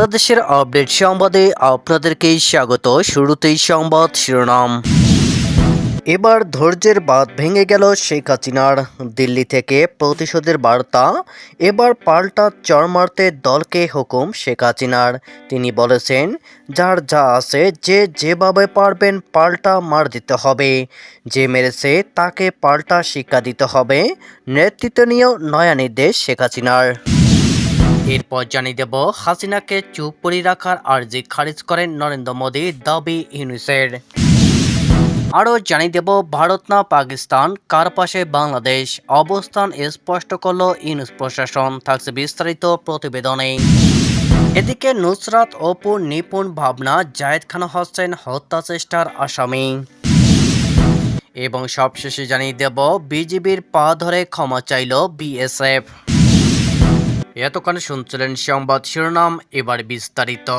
বাংলাদেশের আপডেট সংবাদে আপনাদেরকে স্বাগত। শুরুতেই সংবাদ শিরোনাম। এবার ধৈর্যের বাঁধ ভেঙে গেল শেখ হাসিনার। দিল্লি থেকে প্রতিশোধের বার্তা, এবার পাল্টা চর মারতে দলকে হুকুম শেখ হাসিনার। তিনি বলেছেন, যার যা আছে, যে যেভাবে পারবেন পাল্টা মার দিতে হবে। যে মেরেছে, তাকে পাল্টা শিক্ষা দিতে হবে। নেতৃত্ব নিয়েও নয়া নির্দেশ শেখ হাসিনার। এরপর জানিয়ে দেব, হাসিনাকে চুপ করে রাখার আর্জি খারিজ করেন নরেন্দ্র মোদী, দাবি ইউনিসের আরও জানিয়ে দেব, ভারত না পাকিস্তান, কার পাশে বাংলাদেশ? অবস্থান স্পষ্ট করল ইউনুস প্রশাসন, থাকছে বিস্তারিত প্রতিবেদনে। এদিকে নুসরাত অপুর নিপুণ ভাবনা, জায়েদ খান হোসেন হত্যা চেষ্টার আসামি। এবং সবশেষে জানিয়ে দেব, বিজিবির পা ধরে ক্ষমা চাইল বিএসএফ। এতক্ষণ শুনছিলেন সংবাদ শিরোনাম, এবার বিস্তারিত।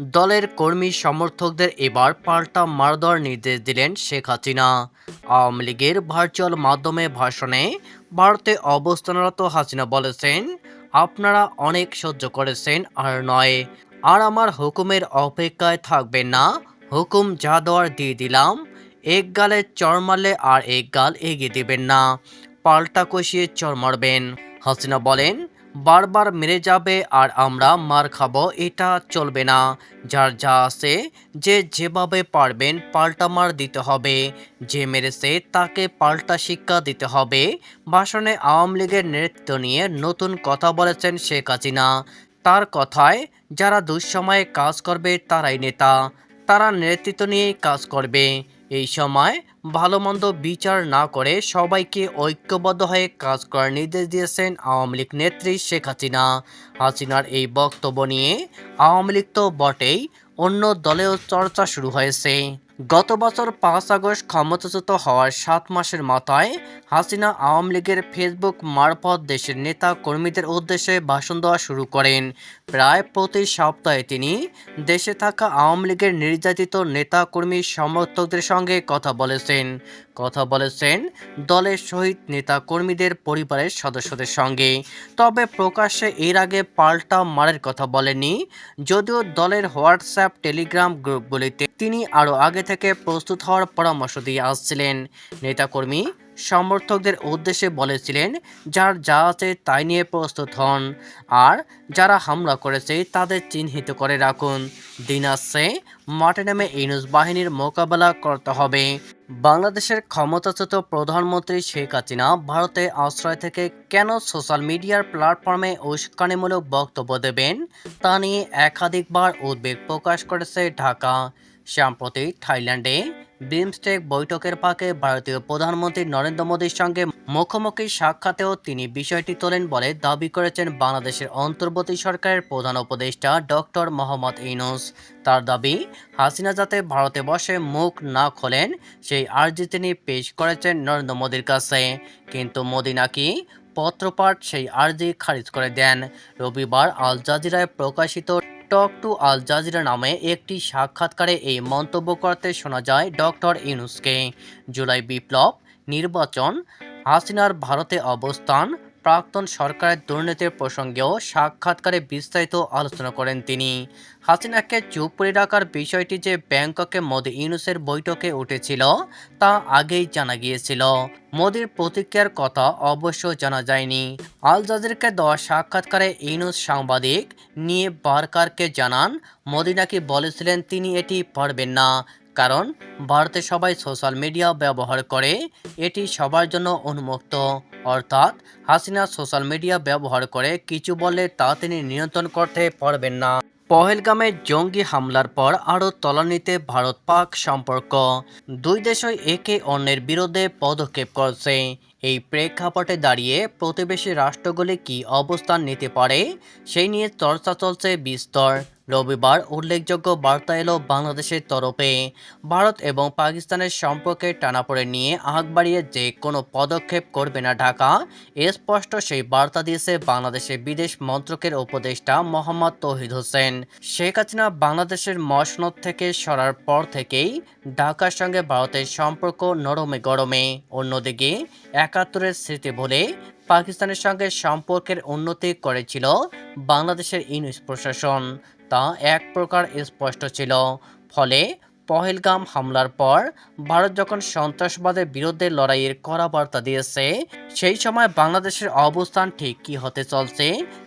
দলের কর্মী সমর্থকদের এবার পাল্টা মারধর নির্দেশ দিলেন শেখ হাসিনা। আওয়ামী লীগের ভার্চুয়াল মাধ্যমে ভাষণে ভারতে অবস্থানরত হাসিনা বলেছেন, আপনারা অনেক সহ্য করেছেন আর নয়। আর আমার হুকুমের অপেক্ষায় থাকবেন না। হুকুম যা দেওয়ার দিয়ে দিলাম। এক গালে চর মারলে আর এক গাল এগিয়ে দিবেন না। পাল্টা কষিয়ে চর মারবেন। হাসিনা বলেন বারবার মেরে যাবে আর আমরা মার খাব, এটা চলবে না। যার যা আছে, যে যেভাবে পারবেন পাল্টা মার দিতে হবে। যে মেরেছে, তাকে পাল্টা শিক্ষা দিতে হবে। ভাষণে আওয়ামী লীগের নেতৃত্ব নিয়ে নতুন কথা বলেছেন শেখ হাসিনা। তার কথায়, যারা দুঃসময়ে কাজ করবে, তারাই নেতা। তারা নেতৃত্ব নিয়েই কাজ করবে। এই সময় ভালো মন্দ বিচার না করে সবাইকে ঐক্যবদ্ধ হয়ে কাজ করার নির্দেশ দিয়েছেন আওয়ামী লীগ নেত্রী শেখ হাসিনা। হাসিনার এই বক্তব্য নিয়ে আওয়ামী লীগ তো বটেই, অন্য দলেও চর্চা শুরু হয়েছে। গত বছর পাঁচ আগস্ট ক্ষমতাচ্যুত হওয়ার সাত মাসের মাথায় হাসিনা আওয়ামী লীগের ফেসবুক মারফত দেশের নেতা কর্মীদের উদ্দেশ্যে ভাষণ দেওয়া শুরু করেন। প্রায় প্রতি সপ্তাহে তিনি দেশে থাকা আওয়ামী লীগের নির্যাতিত নেতা কর্মী সমর্থকদের সঙ্গে কথা বলেছেন। কথা বলেছেন দলের শহীদ নেতা কর্মীদের পরিবারের সদস্যদের সঙ্গে। তবে প্রকাশ্যে এর আগে পাল্টা মারের কথা বলেনি যদিও দলের হোয়াটসঅ্যাপ, টেলিগ্রাম গ্রুপগুলিতে তিনি আরও আগে থেকে প্রস্তুত হওয়ার পরামর্শ দিয়ে আসছিলেন। নেতাকর্মী, সমর্থকদের উদ্দেশ্যে বলেছিলেন, যার যা আছে তাই নিয়ে প্রস্তুত হন, আর যারা হামলা করেছে তাদের চিহ্নিত করে রাখুন। দিন আসছে, মাঠে নেমে ইনুস বাহিনীর মোকাবেলা করতে হবে। বাংলাদেশের ক্ষমতাচ্যুত প্রধানমন্ত্রী শেখ হাসিনা ভারতে আশ্রয় থেকে কেন সোশ্যাল মিডিয়ার প্ল্যাটফর্মে উস্কানিমূলক বক্তব্য দেবেন, তা নিয়ে একাধিকবার উদ্বেগ প্রকাশ করেছে ঢাকা। সাম্প্রতিক থাইল্যান্ডে বিমস্টেক বৈঠকের ফাঁকে ভারতীয় প্রধানমন্ত্রী নরেন্দ্র মোদীর সঙ্গে মুখোমুখি সাক্ষাতেও তিনি বিষয়টি তোলেন বলে দাবি করেছেন বাংলাদেশের অন্তর্বর্তী সরকারের প্রধান উপদেষ্টা ডক্টর মোহাম্মদ ইউনুস। তার দাবি, হাসিনা যাতে ভারতে বসে মুখ না খোলেন, সেই আর্জি তিনি পেশ করেছেন নরেন্দ্র মোদীর কাছে। কিন্তু মোদী নাকি পত্রপাঠ সেই আর্জি খারিজ করে দেন। রবিবার আল জাজিরায় প্রকাশিত টক টু আল জাজিরা নামে একটি সাক্ষাৎকারে এই মন্তব্য করতে শোনা যায় ডক্টর ইউনুসকে। জুলাই বিপ্লব, নির্বাচন, হাসিনার ভারতে অবস্থান প্রাক্তন সরকারের দুর্নীতির প্রসঙ্গেও সাক্ষাৎকারে বিস্তারিত আলোচনা করেন তিনি। হাসিনাকে চুপ করে রাখার বিষয়টি যে ব্যাংককে মোদি ইউনুসের বৈঠকে উঠেছিল, তা আগেই জানা গিয়েছিল। মোদির প্রতিক্রিয়ার কথা অবশ্য জানা যায়নি। আল জাজিরকে দেওয়া সাক্ষাৎকারে ইউনুস সাংবাদিক নিয়ে বারকারকে জানান, মোদি নাকি বলেছিলেন তিনি এটি পারবেন না। কারণ ভারতে সবাই সোশ্যাল মিডিয়া ব্যবহার করে, এটি সবার জন্য উন্মুক্ত। অর্থাৎ হাসিনা সোশ্যাল মিডিয়া ব্যবহার করে কিছু বললে তা তিনি নিয়ন্ত্রণ করতে পারবেন না। পহেলগামে জঙ্গি হামলার পর আরও তলানিতে ভারত পাক সম্পর্ক। দুই দেশই একে অন্যের বিরুদ্ধে পদক্ষেপ করছে। এই প্রেক্ষাপটে দাঁড়িয়ে প্রতিবেশী রাষ্ট্রগুলি কি অবস্থান নিতে পারে, সেই নিয়ে চর্চা চলছে বিস্তর। রবিবার উল্লেখযোগ্য বার্তা এলো বাংলাদেশের তরফে। ভারত এবং পাকিস্তানের সম্পর্কে টানাপড়ে নিয়ে আগ বাড়িয়ে যে কোনো পদক্ষেপ করবে না ঢাকা স্পষ্ট সেই বার্তা দিয়েছে বাংলাদেশের বিদেশ মন্ত্রকের উপদেষ্টা মোহাম্মদ তহিদ হোসেন। শেখ হাসিনা বাংলাদেশের মসনদ থেকে সরার পর থেকেই ঢাকার সঙ্গে ভারতের সম্পর্ক নরমে গরমে। অন্যদিকে একাত্তরের স্মৃতি ভুলে পাকিস্তানের সঙ্গে সম্পর্কের উন্নতি করেছিল বাংলাদেশের ইউনিস প্রশাসন। তা এক প্রকার স্পষ্ট ছিল। ফলে পহেলগাম হামলার পর ভারত যখন সন্ত্রাসবাদের বিরুদ্ধে লড়াইয়ের কড়া বার্তা দিয়েছে সেই সময় বাংলাদেশের অবস্থান ঠিক কী হতে চলছে,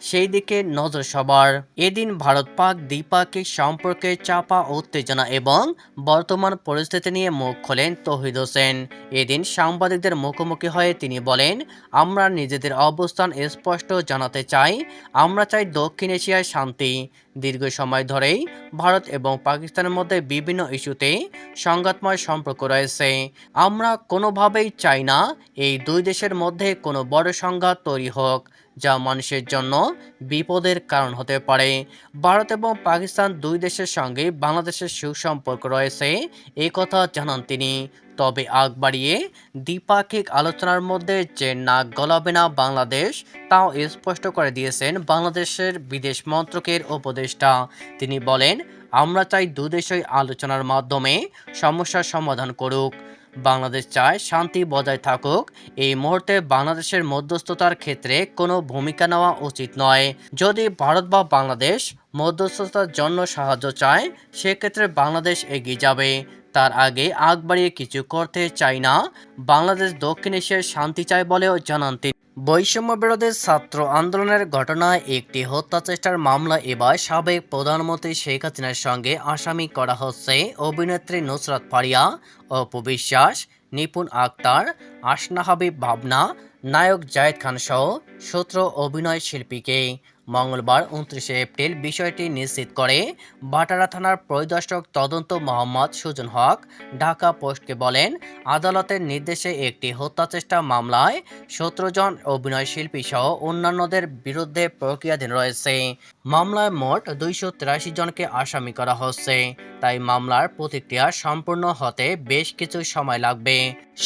সেই দিকে নজর সবার। এদিন ভারত পাক দ্বিপাক্ষিক সম্পর্কে চাপা উত্তেজনা এবং বর্তমান পরিস্থিতি নিয়ে মুখ খোলেন তহিদ হোসেন। এদিন সাংবাদিকদের মুখোমুখি হয়ে তিনি বলেন, আমরা নিজেদের অবস্থান স্পষ্ট জানাতে চাই, আমরা চাই দক্ষিণ এশিয়ায় শান্তি। দীর্ঘ সময় ধরেই ভারত এবং পাকিস্তানের মধ্যে বিভিন্ন ইস্যুতে সংঘাতময় সম্পর্ক রয়েছে। আমরা কোনোভাবেই চাই না, এই দুই দেশের মধ্যে কোনো বড় সংঘাত তৈরি হোক, যা মানুষের জন্য বিপদের কারণ হতে পারে। ভারত এবং পাকিস্তান দুই দেশের সঙ্গে বাংলাদেশের সুসম্পর্ক রয়েছে এই কথা জানান তিনি। তবে আগ বাড়িয়ে দ্বিপাক্ষিক আলোচনার মধ্যে যে নাক গলাবে না বাংলাদেশ, তাও স্পষ্ট করে দিয়েছেন বাংলাদেশের বিদেশ মন্ত্রকের উপদেষ্টা। তিনি বলেন, আমরা চাই দুদেশই আলোচনার মাধ্যমে সমস্যার সমাধান করুক। বাংলাদেশ চায় শান্তি বজায় থাকুক। এই মুহূর্তে বাংলাদেশের মধ্যস্থতার ক্ষেত্রে কোনো ভূমিকা নেওয়া উচিত নয়। যদি ভারত বা বাংলাদেশ মধ্যস্থতার জন্য সাহায্য চায়, সেক্ষেত্রে বাংলাদেশ এগিয়ে যাবে। তার আগে আগ বাড়িয়ে কিছু করতে চায় না। বাংলাদেশ দক্ষিণ এশিয়ার শান্তি চায় বলেও জানান তিনি। বৈষম্য বিরোধী ছাত্র আন্দোলনের ঘটনায় একটি হত্যা চেষ্টার মামলা এবার সাবেক প্রধানমন্ত্রী শেখ হাসিনার সঙ্গে আসামি করা হচ্ছে অভিনেত্রী নুসরাত ফারিয়া, অপু বিশ্বাস, নিপুণ আক্তার, আসনা হাবিব ভাবনা, নায়ক জায়েদ খান সহ সূত্র অভিনয় শিল্পীকে। মঙ্গলবার উনত্রিশে এপ্রিল বিষয়টি নিশ্চিত করে। বাটারা থানার পরিদর্শক তদন্ত মোহাম্মদ সুজন হক ঢাকা পোস্টকে বলেন, আদালতের নির্দেশে একটি হত্যাচেষ্টা মামলায় সতেরো জন অভিনয় শিল্পী সহ অন্যান্যদের বিরুদ্ধে প্রক্রিয়াধীন রয়েছে। মামলায় মোট দুইশো তিরাশি জনকে আসামি করা হচ্ছে। তাই মামলার প্রতিক্রিয়া সম্পূর্ণ হতে বেশ কিছু সময় লাগবে।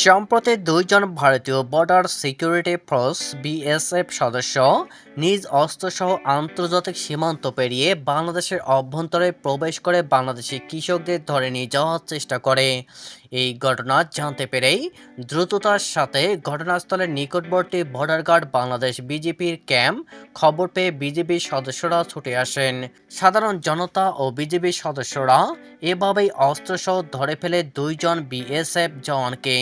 সম্প্রতি দুইজন ভারতীয় বর্ডার সিকিউরিটি ফোর্স বিএসএফ সদস্য নিজ অস্ত্রসহ আন্তর্জাতিক সীমান্ত পেরিয়ে বাংলাদেশের অভ্যন্তরে প্রবেশ করে বাংলাদেশি কৃষকদের ধরে নিয়ে যাওয়ার চেষ্টা করে। এই ঘটনা জানতে পেরেই দ্রুততার সাথে ঘটনাস্থলের নিকটবর্তী বর্ডার গার্ড বাংলাদেশ বিজেপির ক্যাম্প খবর পেয়ে বিজেপির সদস্যরা ছুটে আসেন। সাধারণ জনতা ও বিজেপির সদস্যরা এভাবেই অস্ত্রসহ ধরে ফেলে দুইজন বিএসএফ জওয়ানকে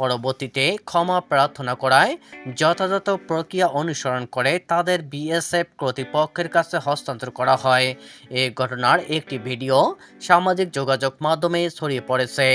পরবর্তীতে ক্ষমা প্রার্থনা করায়, যথাযথ প্রক্রিয়া অনুসরণ করে তাদের বিএসএফ কর্তৃপক্ষের কাছে হস্তান্তর করা হয়। এ ঘটনার একটি ভিডিও সামাজিক যোগাযোগ মাধ্যমে ছড়িয়ে পড়েছে।